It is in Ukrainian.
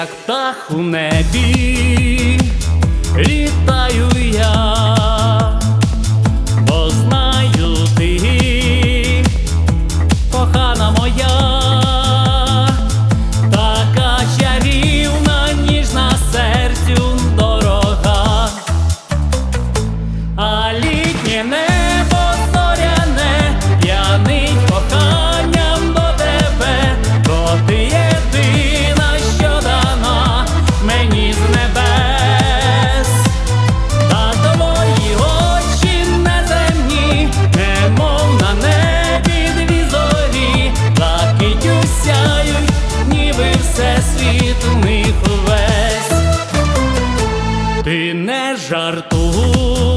як птах у небі, не жартуй.